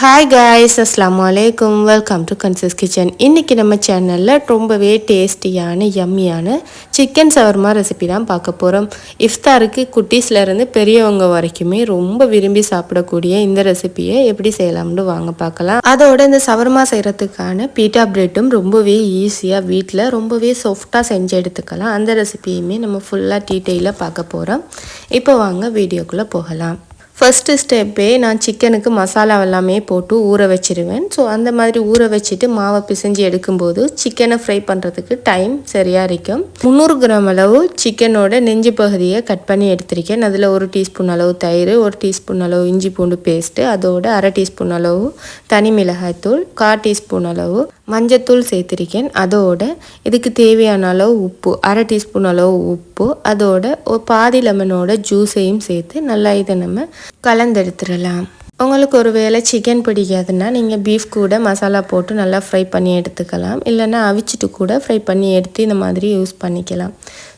Hi guys அஸ்லாம் வலைக்கும் welcome to guns kitchen இன்றைக்கி நம்ம சேனலில் ரொம்பவே டேஸ்டியான யம்மியான சிக்கன் சவர்மா ரெசிபி தான் பார்க்க போகிறோம் இஃப்தாருக்கு குட்டீஸ்லேருந்து பெரியவங்க வரைக்குமே ரொம்ப விரும்பி சாப்பிடக்கூடிய இந்த ரெசிபியை எப்படி செய்யலாம்னு வாங்க பார்க்கலாம். அதோட இந்த சவர்மா செய்கிறதுக்கான பீட்டா பிரெட்டும் ரொம்பவே ஈஸியாக வீட்டில் ரொம்பவே சாஃப்டாக செஞ்சு எடுத்துக்கலாம். அந்த ரெசிபியுமே நம்ம ஃபுல்லாக டீட்டெயிலாக பார்க்க போகிறோம் இப்போ வாங்க வீடியோக்குள்ளே போகலாம். ஃபஸ்ட்டு ஸ்டெப்பே நான் சிக்கனுக்கு மசாலா எல்லாமே போட்டு ஊற வச்சிருவேன். ஸோ அந்த மாதிரி ஊற வச்சுட்டு மாவை பிசைஞ்சு எடுக்கும்போது சிக்கனை ஃப்ரை பண்ணுறதுக்கு டைம் சரியாக இருக்கும். முந்நூறு கிராம் அளவு சிக்கனோட நெஞ்சு பகுதியை கட் பண்ணி எடுத்திருக்கேன். அதில் ஒரு டீஸ்பூன் அளவு தயிர் ஒரு டீஸ்பூன் அளவு இஞ்சி பூண்டு பேஸ்ட்டு அதோட அரை டீஸ்பூன் அளவு தனி மிளகாய்த்தூள் கால் டீஸ்பூன் அளவு மஞ்சத்தூள் சேர்த்துருக்கேன். அதோட இதுக்கு தேவையான அளவு உப்பு அரை டீஸ்பூன் அளவு உப்பு அதோட ஒரு பாதி லெமனோட ஜூஸையும் சேர்த்து நல்லா இதை நம்ம கலந்தெடுத்துடலாம். உங்களுக்கு ஒரு வேளை சிக்கன் பிடிக்காதுன்னா நீங்கள் பீஃப் கூட மசாலா போட்டு நல்லா ஃப்ரை பண்ணி எடுத்துக்கலாம். இல்லைன்னா அவிச்சிட்டு கூட ஃப்ரை பண்ணி எடுத்து இந்த மாதிரி யூஸ் பண்ணிக்கலாம்.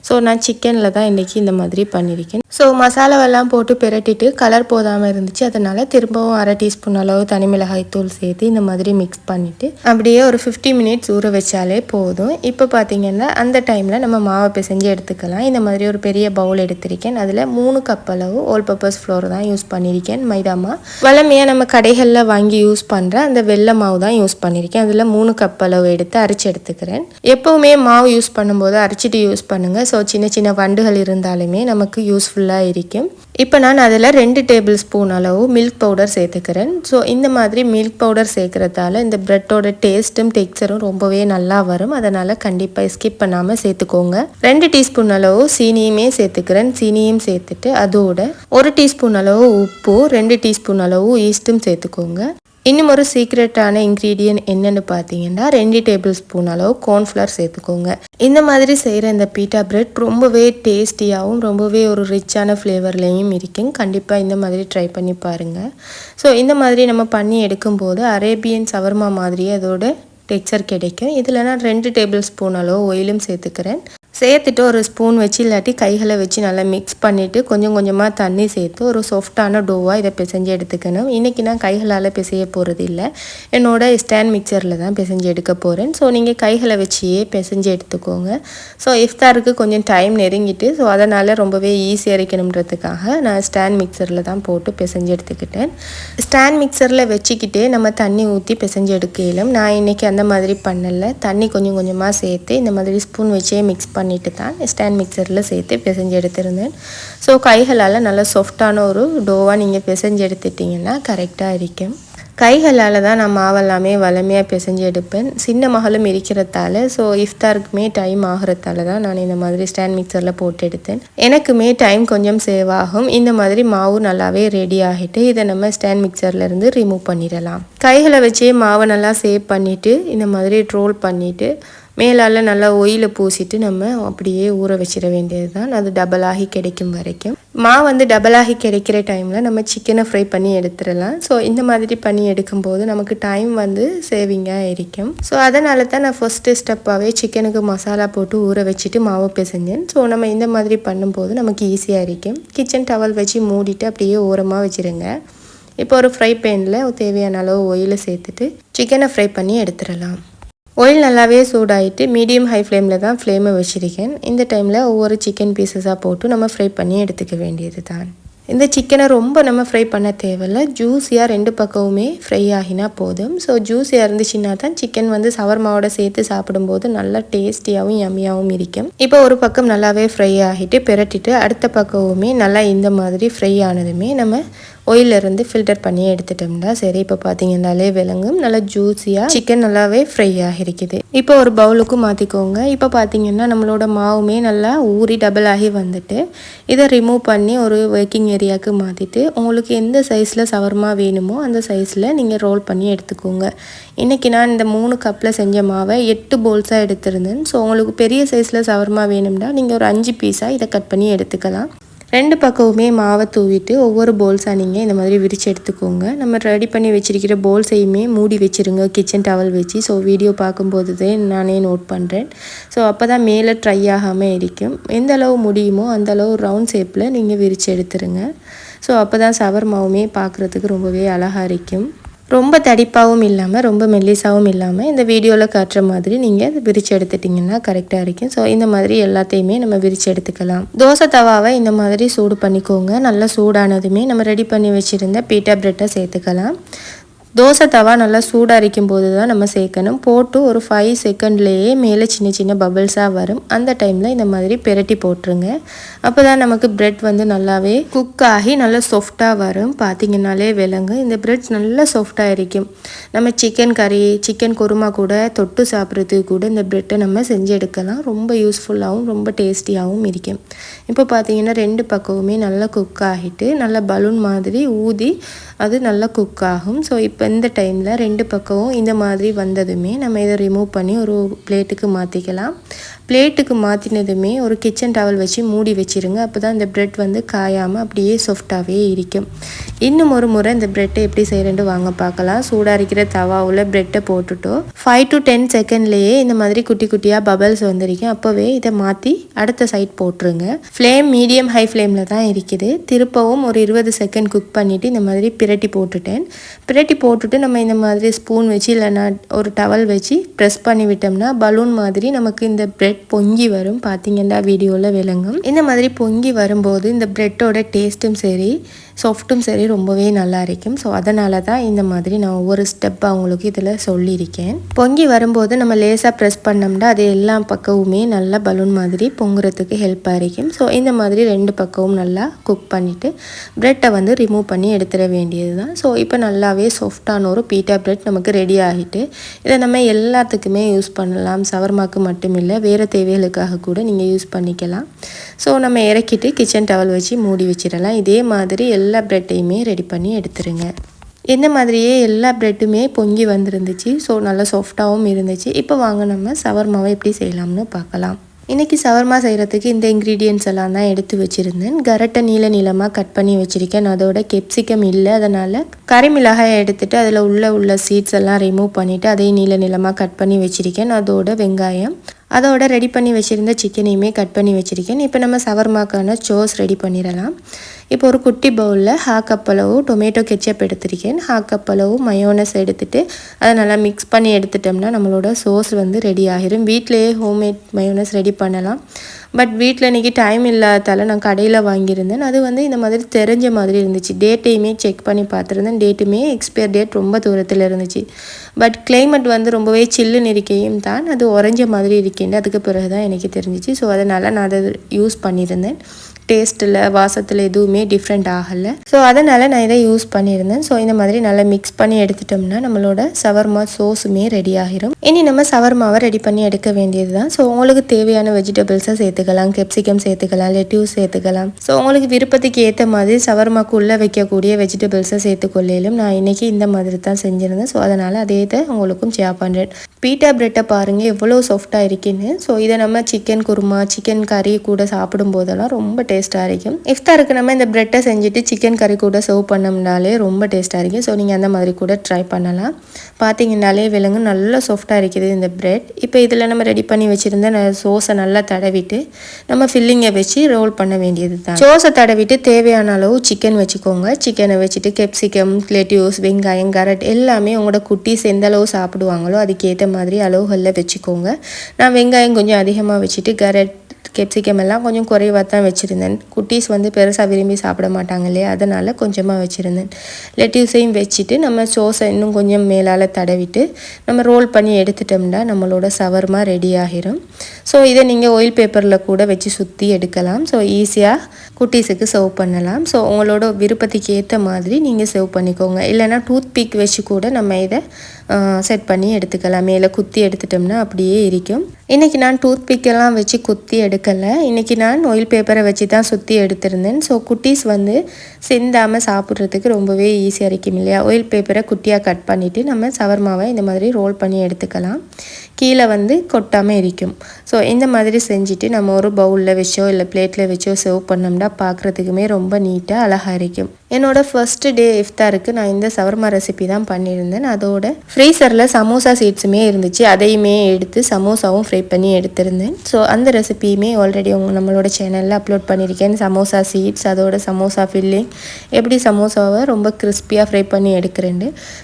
ஸோ நான் சிக்கனில் தான் இன்றைக்கி இந்த மாதிரி பண்ணியிருக்கேன். ஸோ மசாலாவெல்லாம் போட்டு பிரட்டிட்டு கலர் போதாமல் இருந்துச்சு. அதனால் திரும்பவும் அரை டீஸ்பூன் அளவு தனி மிளகாய் தூள் சேர்த்து இந்த மாதிரி மிக்ஸ் பண்ணிவிட்டு அப்படியே ஒரு ஃபிஃப்டி மினிட்ஸ் ஊற வச்சாலே போதும். இப்போ பார்த்தீங்கன்னா அந்த டைமில் நம்ம மாவை பிசைஞ்சு எடுத்துக்கலாம். இந்த மாதிரி ஒரு பெரிய பவுல் எடுத்திருக்கேன். அதில் மூணு கப் அளவு ஓல் பர்பஸ் ஃப்ளோர் தான் யூஸ் பண்ணியிருக்கேன். மைதாமா வளமையாக நம்ம கடைகளில் வாங்கி யூஸ் பண்ணுற அந்த வெள்ளை மாவு தான் யூஸ் பண்ணியிருக்கேன். அதில் மூணு கப் அளவு எடுத்து அரைச்சி எடுத்துக்கிறேன். எப்போவுமே மாவு யூஸ் பண்ணும்போது அரைச்சிட்டு யூஸ் பண்ணுங்கள் ஸோ சின்ன சின்ன வண்டுகள் இருந்தாலுமே நமக்கு யூஸ்ஃபுல்லாக இருக்கும். இப்போ நான் அதில் ரெண்டு டேபிள் ஸ்பூன் அளவு மில்க் பவுடர் சேர்த்துக்கிறேன். ஸோ இந்த மாதிரி மில்க் பவுடர் சேர்க்குறதால இந்த ப்ரெட்டோட டேஸ்ட்டும் டெக்ஸ்சரும் ரொம்பவே நல்லா வரும். அதனால் கண்டிப்பாக ஸ்கிப் பண்ணாமல் சேர்த்துக்கோங்க. ரெண்டு டீஸ்பூன் அளவு சீனியுமே சேர்த்துக்கிறேன். சீனியும் சேர்த்துட்டு அதோட ஒரு டீஸ்பூன் அளவு உப்பு ரெண்டு டீஸ்பூன் அளவு ஈஸ்ட்டும் சேர்த்துக்கோங்க. இன்னும் ஒரு சீக்ரெட்டான இன்க்ரீடியன்ட் என்னென்னு பார்த்தீங்கன்னா ரெண்டு டேபிள் ஸ்பூன் அளவு கார்ன்ஃப்ளவர் சேர்த்துக்கோங்க. இந்த மாதிரி செய்கிற இந்த பீட்டா பிரெட் ரொம்பவே டேஸ்டியாகவும் ரொம்பவே ஒரு ரிச்சான ஃப்ளேவர்லேயும் இருக்கும். கண்டிப்பாக இந்த மாதிரி ட்ரை பண்ணி பாருங்கள் ஸோ இந்த மாதிரி நம்ம பண்ணி எடுக்கும்போது அரேபியன் சவர்மா மாதிரியே அதோட டெக்ஸ்சர் கிடைக்கும். இதில் நான் ரெண்டு டேபிள் ஸ்பூன் அளவு ஒயிலும் சேர்த்துக்கிறேன். சேர்த்துட்டு ஒரு ஸ்பூன் வச்சு இல்லாட்டி கைகளை வச்சு நல்லா மிக்ஸ் பண்ணிவிட்டு கொஞ்சம் கொஞ்சமாக தண்ணி சேர்த்து ஒரு சாஃப்டான டோவாக இதை பிசைஞ்சு எடுத்துக்கணும். இன்றைக்கி நான் கைகளால் பிசைய போகிறது இல்லை. என்னோட ஸ்டாண்ட் மிக்சரில் தான் பிசைஞ்சு எடுக்க போகிறேன் ஸோ நீங்கள் கைகளை வச்சியே பிசைஞ்சு எடுத்துக்கோங்க. ஸோ இஃப்தாருக்கு கொஞ்சம் டைம் நெருங்கிட்டு ஸோ அதனால் ரொம்பவே ஈஸியாக இருக்கணுன்றதுக்காக நான் ஸ்டாண்ட் மிக்சரில் தான் போட்டு பிசைஞ்சு எடுத்துக்கிட்டேன். ஸ்டாண்ட் மிக்சரில் வச்சுக்கிட்டே நம்ம தண்ணி ஊற்றி பிசைஞ்சு எடுக்கையிலும் நான் இன்றைக்கி அந்த மாதிரி பண்ணலை. தண்ணி கொஞ்சம் கொஞ்சமாக சேர்த்து இந்த மாதிரி ஸ்பூன் வச்சே மிக்ஸ் பண்ணி பண்ணிட்டு தான் ஸ்டாண்ட் மிக்சரில் சேர்த்து பிசைஞ்சு எடுத்திருந்தேன். ஸோ கைகளால் நல்லா சாஃப்டான ஒரு டோவாக நீங்கள் பிசைஞ்சு எடுத்துட்டிங்கன்னா கரெக்டாக இருக்கும். கைகளால் தான் நான் மாவெல்லாமே வளமையாக பிசைஞ்சு எடுப்பேன். சின்ன மகளும் இருக்கிறதால ஸோ இஃப்தாருக்குமே டைம் ஆகிறதால தான் நான் இந்த மாதிரி ஸ்டாண்ட் மிக்சரில் போட்டு எடுத்தேன். எனக்குமே டைம் கொஞ்சம் சேவ் ஆகும் இந்த மாதிரி மாவு நல்லாவே ரெடி ஆகிட்டு இதை நம்ம ஸ்டாண்ட் மிக்சர்லேருந்து ரிமூவ் பண்ணிடலாம். கைகளை வச்சே மாவை நல்லா சேவ் பண்ணிவிட்டு இந்த மாதிரி ட்ரோல் பண்ணிவிட்டு மேலால் நல்லா ஒயில பூசிட்டு நம்ம அப்படியே ஊற வச்சிட வேண்டியது தான் அது டபுளாகி கிடைக்கும் வரைக்கும். மா வந்து டபுளாகி கிடைக்கிற டைமில் நம்ம சிக்கனை ஃப்ரை பண்ணி எடுத்துடலாம். ஸோ இந்த மாதிரி பண்ணி எடுக்கும்போது நமக்கு டைம் வந்து சேவிங்காக இருக்கும். ஸோ அதனால தான் நான் ஃபஸ்ட்டு ஸ்டெப்பாகவே சிக்கனுக்கு மசாலா போட்டு ஊற வச்சுட்டு மாவு பிசைஞ்சேன். ஸோ நம்ம இந்த மாதிரி பண்ணும்போது நமக்கு ஈஸியாக இருக்கும். கிச்சன் டவல் வச்சு மூடிட்டு அப்படியே ஓரமாக வச்சுருங்க. இப்போ ஒரு ஃப்ரை பேனில் தேவையான அளவு ஒயிலை சேர்த்துட்டு சிக்கனை ஃப்ரை பண்ணி எடுத்துடலாம். ஆயில் நல்லாவே சூடாகிட்டு மீடியம் ஹை ஃப்ளேமில் தான் ஃப்ளேமை வச்சுருக்கேன். இந்த டைமில் ஒவ்வொரு சிக்கன் பீசஸாக போட்டு நம்ம ஃப்ரை பண்ணி எடுத்துக்க வேண்டியது தான் இந்த சிக்கனை ரொம்ப நம்ம ஃப்ரை பண்ண தேவையில்ல. ஜூஸியாக ரெண்டு பக்கமுமே ஃப்ரை ஆகினா போதும். ஸோ ஜூஸியாக இருந்துச்சுன்னா தான் சிக்கன் வந்து சவர்மாவோட சேர்த்து சாப்பிடும்போது நல்லா டேஸ்டியாகவும் யம்மியாகவும் இருக்கும். இப்போ ஒரு பக்கம் நல்லாவே ஃப்ரை ஆகிட்டு பிரட்டிட்டு அடுத்த பக்கமுமே நல்லா இந்த மாதிரி ஃப்ரை ஆனதுமே நம்ம இருந்து ஃபில்டர் பண்ணி எடுத்துட்டோம்னா சரி இப்போ பார்த்தீங்கன்னாலே விலங்கும் நல்லா ஜூஸியாக சிக்கன் நல்லாவே ஃப்ரை ஆகிருக்குது இப்போ ஒரு பவுலுக்கு மாற்றிக்கோங்க இப்போ பார்த்தீங்கன்னா நம்மளோட மாவுமே நல்லா ஊறி டபுள் ஆகி வந்துட்டு இதை ரிமூவ் பண்ணி ஒரு ஒர்க்கிங் ஏரியாவுக்கு மாற்றிட்டு உங்களுக்கு எந்த சைஸில் சவர்மா வேணுமோ அந்த சைஸில் நீங்கள் ரோல் பண்ணி எடுத்துக்கோங்க. இன்றைக்கி நான் இந்த மூணு கப்பில் செஞ்ச மாவை எட்டு போல்ஸாக எடுத்திருந்தேன். ஸோ உங்களுக்கு பெரிய சைஸில் சவர்மா வேணும்னா நீங்கள் ஒரு அஞ்சு பீஸாக இதை கட் பண்ணி எடுத்துக்கலாம். ரெண்டு பக்கமுமே மாவை தூவிட்டு ஒவ்வொரு போல்ஸாக நீங்கள் இந்த மாதிரி விரித்து எடுத்துக்கோங்க. நம்ம ரெடி பண்ணி வச்சுருக்கிற போல்ஸையுமே மூடி வச்சுருங்க. கிச்சன் டவல் வச்சு. ஸோ வீடியோ பார்க்கும்போது நானே நோட் பண்ணுறேன் ஸோ அப்போ தான் மேலே ட்ரை ஆகாமல் இருக்கும். எந்த அளவு முடியுமோ அந்த அளவு ரவுண்ட் ஷேப்பில் நீங்கள் விரித்து எடுத்துருங்க. ஸோ அப்போ தான் சவர் மாவுமே பார்க்குறதுக்கு ரொம்பவே அழகாக இருக்கும். ரொம்ப தடிப்பாகவும் இல்லாமல் ரொம்ப மெல்லிசாகவும் இல்லாமல் இந்த வீடியோவில் காட்டுற மாதிரி நீங்கள் விரித்து எடுத்துட்டிங்கன்னா கரெக்டாக இருக்கும். ஸோ இந்த மாதிரி எல்லாத்தையுமே நம்ம விரித்து எடுத்துக்கலாம். தோசை தவாவை இந்த மாதிரி சூடு பண்ணிக்கோங்க. நல்லா சூடானதுமே நம்ம ரெடி பண்ணி வச்சுருந்த பீட்டா பிரெட்டை சேர்த்துக்கலாம். தோசை தவா நல்லா சூடாக அரைக்கும் போது தான் நம்ம சேர்க்கணும். போட்டு ஒரு ஃபைவ் செகண்ட்லேயே மேலே சின்ன சின்ன பபிள்ஸாக வரும். அந்த டைமில் இந்த மாதிரி பெரட்டி போட்டுருங்க. அப்போ தான் நமக்கு பிரெட் வந்து நல்லாவே குக் ஆகி நல்லா சாஃப்டாக வரும். பார்த்தீங்கன்னாலே விலங்கு இந்த பிரெட் நல்லா சாஃப்டாக இருக்கும் நம்ம சிக்கன் கறி சிக்கன் குருமா கூட தொட்டு சாப்பிட்றதுக்கு கூட இந்த பிரெட்டை நம்ம செஞ்சு எடுக்கலாம் ரொம்ப யூஸ்ஃபுல்லாகவும் ரொம்ப டேஸ்டியாகவும் இருக்கும். இப்போ பார்த்தீங்கன்னா ரெண்டு பக்கமுமே நல்லா குக் ஆகிட்டு நல்லா பலூன் மாதிரி ஊதி அது நல்லா குக் ஆகும். ஸோ இப்போ இந்த டைமில் ரெண்டு பக்கமும் இந்த மாதிரி வந்ததுமே நம்ம இதை ரிமூவ் பண்ணி ஒரு பிளேட்டுக்கு மாற்றிக்கலாம் பிளேட்டுக்கு மாற்றினதுமே ஒரு கிச்சன் டவல் வச்சு மூடி வச்சுருங்க. அப்போ தான் இந்த ப்ரெட் வந்து காயாமல் அப்படியே சாஃப்டாகவே இருக்கும். இன்னும் ஒரு முறை இந்த ப்ரெட்டை எப்படி செய்கிறேன்ட்டு வாங்க பார்க்கலாம். சூடாக இருக்கிற தவாவில் ப்ரெட்டை போட்டுட்டோம். ஃபைவ் டு டென் செகண்ட்லேயே இந்த மாதிரி குட்டி குட்டியாக பபல்ஸ் வந்திருக்கும். அப்போவே இதை மாற்றி அடுத்த சைட் போட்டுருங்க. ஃப்ளேம் மீடியம் ஹை ஃப்ளேமில் தான் இருக்குது. திருப்பவும் ஒரு இருபது செகண்ட் குக் பண்ணிவிட்டு இந்த மாதிரி பிரட்டி போட்டுட்டேன். பிரட்டி போட்டுட்டு நம்ம இந்த மாதிரி ஸ்பூன் வச்சு இல்லைன்னா ஒரு டவல் வச்சு ப்ரெஸ் பண்ணி விட்டோம்னா பலூன் மாதிரி நமக்கு இந்த ப்ரெட் பொங்கி வரும். பார்த்தீங்கன்னா வீடியோவில் விளங்கும். இந்த மாதிரி பொங்கி வரும்போது இந்த ப்ரெட்டோட டேஸ்ட்டும் சரி சாஃப்ட்டும் சரி ரொம்பவே நல்லா இருக்கும். ஸோ அதனால தான் இந்த மாதிரி நான் ஒவ்வொரு ஸ்டெப் அவங்களுக்கு இதில் சொல்லியிருக்கேன். பொங்கி வரும்போது நம்ம லேசாக ப்ரெஸ் பண்ணோம்னா அது எல்லா பக்கமுமே நல்லா பலூன் மாதிரி பொங்குறதுக்கு ஹெல்ப்பாக இருக்கும். ஸோ இந்த மாதிரி ரெண்டு பக்கமும் நல்லா குக் பண்ணிவிட்டு ப்ரெட்டை வந்து ரிமூவ் பண்ணி எடுத்துட வேண்டியது தான் ஸோ இப்போ நல்லாவே சாஃப்டான ஒரு பீட்டா ப்ரெட் நமக்கு ரெடி ஆகிட்டு இதை நம்ம எல்லாத்துக்குமே யூஸ் பண்ணலாம். சவர்மாக்கு மட்டும் இல்லை வேறு தேவைகளுக்காக கூட நீங்கள் யூஸ் பண்ணிக்கலாம். ஸோ நம்ம இறக்கிட்டு கிச்சன் டவல் வச்சு மூடி வச்சிடலாம். இதே மாதிரி எல்லா ப்ரெட்டையுமே ரெடி பண்ணி எடுத்துருங்க. இந்த மாதிரியே எல்லா ப்ரெட்டுமே பொங்கி வந்திருந்துச்சு. ஸோ நல்லா சாஃப்டாகவும் இருந்துச்சு. இப்போ வாங்க நம்ம சவர்மாவை எப்படி செய்யலாம்னு பார்க்கலாம். இன்றைக்கி சவர்மா செய்கிறதுக்கு இந்த இன்க்ரீடியன்ஸ் எல்லாம் தான் எடுத்து வச்சுருந்தேன். கரட்டை நீல நீளமாக கட் பண்ணி வச்சுருக்கேன். அதோட கெப்சிக்கம் இல்லை. அதனால் கறிமிளகாயை எடுத்துகிட்டு அதில் உள்ள உள்ள சீட்ஸ் எல்லாம் ரிமூவ் பண்ணிவிட்டு அதையும் நீல நீளமாக கட் பண்ணி வச்சுருக்கேன். அதோட வெங்காயம் அதோட ரெடி பண்ணி வச்சுருந்த சிக்கனையுமே கட் பண்ணி வச்சுருக்கேன். இப்போ நம்ம சவர்மாக்கான சோஸ் ரெடி பண்ணிடலாம். இப்போ ஒரு குட்டி பவுலில் ஹா கப் அளவு டொமேட்டோ கெச்சப் எடுத்திருக்கேன். ஹா கப் அளவு மயோனஸ் எடுத்துகிட்டு அதை நல்லா மிக்ஸ் பண்ணி எடுத்துட்டோம்னா நம்மளோட சோஸ் வந்து ரெடி ஆகிரும். வீட்டிலேயே ஹோம்மேட் மயோனஸ் ரெடி பண்ணலாம். பட் வீட்டில் இன்றைக்கி டைம் இல்லாதால நான் கடையில் வாங்கியிருந்தேன். அது வந்து இந்த மாதிரி தெரிஞ்ச மாதிரி இருந்துச்சு. டேட்டையுமே செக் பண்ணி பார்த்துருந்தேன். டேட்டுமே எக்ஸ்பயர் டேட் ரொம்ப தூரத்தில் இருந்துச்சு. பட் கிளைமேட் வந்து ரொம்பவே சில்லுன்னு இருக்கையும் தான். அது உறைஞ்ச மாதிரி இருக்கேன் அதுக்கு பிறகு தான் எனக்கு தெரிஞ்சிச்சு. ஸோ அதனால் நான் அதை யூஸ் பண்ணியிருந்தேன். டேஸ்ட்டில் வாசத்தில் எதுவுமே டிஃப்ரெண்ட் ஆகலை. ஸோ அதனால் நான் இதை யூஸ் பண்ணியிருந்தேன். ஸோ இந்த மாதிரி நல்லா மிக்ஸ் பண்ணி எடுத்துட்டோம்னா நம்மளோட சவர்மா சோஸுமே ரெடி ஆகிரும். இனி நம்ம சவர்மாவை ரெடி பண்ணி எடுக்க வேண்டியது தான் ஸோ உங்களுக்கு தேவையான வெஜிடபிள்ஸை சேர்த்துக்கலாம். கெப்சிகம் சேர்த்துக்கலாம். லெட்யூஸ் சேர்த்துக்கலாம். ஸோ உங்களுக்கு விருப்பத்துக்கு ஏற்ற மாதிரி சவர்மாக்கு உள்ளே வைக்கக்கூடிய வெஜிடபிள்ஸை சேர்த்துக்கொள்ளையிலும் நான் இன்றைக்கி இந்த மாதிரி தான் செஞ்சுருந்தேன். ஸோ அதனால் அதே இதை உங்களுக்கும் ஷேர் பண்ணுறேன் பீட்டா பிரெட்டை பாருங்கள் எவ்வளோ சாஃப்டாக இருக்குன்னு. ஸோ இதை நம்ம சிக்கன் குருமா சிக்கன் கறி கூட சாப்பிடும் போதெல்லாம் ரொம்ப டேஸ்ட்டாக இருக்கும். இஃப்தாருக்கு நம்ம இந்த பிரெட்டை செஞ்சுட்டு சிக்கன் கறி கூட சர்வ் பண்ணோம்னாலே ரொம்ப டேஸ்ட்டாக இருக்கும். ஸோ நீங்கள் அந்த மாதிரி கூட ட்ரை பண்ணலாம். பார்த்தீங்கன்னாலே விலங்கு நல்லா சாஃப்டாக இருக்குது இந்த பிரெட் இப்போ இதில் நம்ம ரெடி பண்ணி வச்சுருந்த சோஸை நல்லா தடவிட்டு நம்ம ஃபில்லிங்கை வச்சு ரோல் பண்ண வேண்டியது தான் சோஸை தடவிட்டு தேவையான அளவு சிக்கன் வச்சுக்கோங்க. சிக்கனை வச்சுட்டு கெப்சிகம் லெட்யூஸ் வெங்காயம் கரட் எல்லாமே உங்களோட குட்டீஸ் எந்த அளவு சாப்பிடுவாங்களோ அதுக்கேற்ற மாதிரி அளவுகளில் வச்சுக்கோங்க. நான் வெங்காயம் கொஞ்சம் அதிகமாக வச்சுட்டு கேரட் கேப்சிகம் எல்லாம் கொஞ்சம் குறைவாக தான் வச்சுருந்தேன். குட்டீஸ் வந்து பெருசாக விரும்பி சாப்பிட மாட்டாங்க இல்லையா? அதனால் கொஞ்சமாக வச்சுருந்தேன். லெட்யூஸையும் வச்சுட்டு நம்ம சோஸை இன்னும் கொஞ்சம் மேலால் தடவிட்டு நம்ம ரோல் பண்ணி எடுத்துட்டோம்னா நம்மளோட சவர்மா ரெடி ஆகிரும். ஸோ இதை நீங்கள் ஆயில் பேப்பரில் கூட வச்சு சுற்றி எடுக்கலாம். ஸோ ஈஸியாக குட்டீஸுக்கு சர்வ் பண்ணலாம். ஸோ உங்களோட விருப்பத்துக்கு ஏற்ற மாதிரி நீங்கள் சர்வ் பண்ணிக்கோங்க. இல்லைனா டூத் பிக் வச்சு கூட நம்ம இதை செட் பண்ணி எடுத்துக்கலாம். மேலே குத்தி எடுத்துட்டோம்னா அப்படியே இருக்கும். இன்றைக்கி நான் டூத் பிக்கெல்லாம் வச்சு குத்தி எடுக்கலை. இன்றைக்கி நான் ஒயில் பேப்பரை வச்சு தான் சுற்றி எடுத்திருந்தேன். ஸோ குட்டீஸ் வந்து சிந்தாமல் சாப்பிட்றதுக்கு ரொம்பவே ஈஸியாக இருக்கும் இல்லையா? ஒயில் பேப்பரை குட்டியாக கட் பண்ணிவிட்டு நம்ம சவர்மாவை இந்த மாதிரி ரோல் பண்ணி எடுத்துக்கலாம். கீழே வந்து கொட்டாமல் இருக்கும். ஸோ இந்த மாதிரி செஞ்சுட்டு நம்ம ஒரு பவுலில் வச்சோ இல்லை பிளேட்டில் வச்சோ சர்வ் பண்ணோம்னா பார்க்குறதுக்குமே ரொம்ப நீட்டாக அழகாக இருக்கும் என்னோடய ஃபர்ஸ்ட் டே இஃப்தாருக்கு நான் இந்த சவர்மா ரெசிபி தான் பண்ணியிருந்தேன். அதோட ஃப்ரீசரில் சமோசா சீட்ஸுமே இருந்துச்சு. அதையுமே எடுத்து சமோசாவும் ஃப்ரை பண்ணி எடுத்திருந்தேன். ஸோ அந்த ரெசிபியுமே ஆல்ரெடி உங்க நம்மளோட சேனலில் அப்லோட் பண்ணியிருக்கேன். சமோசா சீட்ஸ் அதோட சமோசா ஃபில்லிங் எப்படி சமோசாவை ரொம்ப கிறிஸ்பியாக ஃப்ரை பண்ணி எடுக்கிறேன்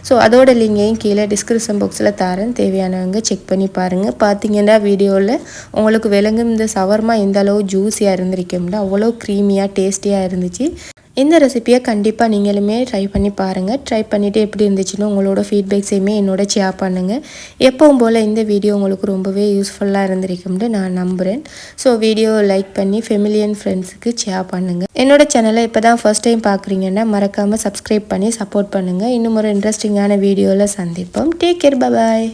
ஸோ அதோட லிங்கையும் கீழே டிஸ்கிரிப்ஷன் பாக்ஸில் தரேன். தேவையானவங்க செக் பண்ணி பாருங்கள் பார்த்தீங்கன்னா வீடியோவில் உங்களுக்கு விளங்கும் இந்த சவர்மா எந்த அளவு ஜூஸியாக இருந்திருக்கும்ல அவ்வளோ க்ரீமியாக டேஸ்டியாக இருந்துச்சு. இந்த ரெசிப்பியை கண்டிப்பாக நீங்களுமே ட்ரை பண்ணி பாருங்கள் ட்ரை பண்ணிவிட்டு எப்படி இருந்துச்சுன்னு உங்களோட ஃபீட்பேக்ஸையுமே என்னோட ஷேர் பண்ணுங்கள் எப்பவும் போல் இந்த வீடியோ உங்களுக்கு ரொம்பவே யூஸ்ஃபுல்லாக இருந்திருக்கும்னு நான் நம்புகிறேன் ஸோ வீடியோவை லைக் பண்ணி ஃபெமிலியன் ஃப்ரெண்ட்ஸுக்கு ஷேர் பண்ணுங்கள் என்னோட சேனலை இப்போ தான் ஃபஸ்ட் டைம் பார்க்குறீங்கன்னா மறக்காமல் சப்ஸ்கிரைப் பண்ணி சப்போர்ட் பண்ணுங்கள் இன்னும் ஒரு இன்ட்ரெஸ்டிங்கான வீடியோவில் சந்திப்போம். Take care bye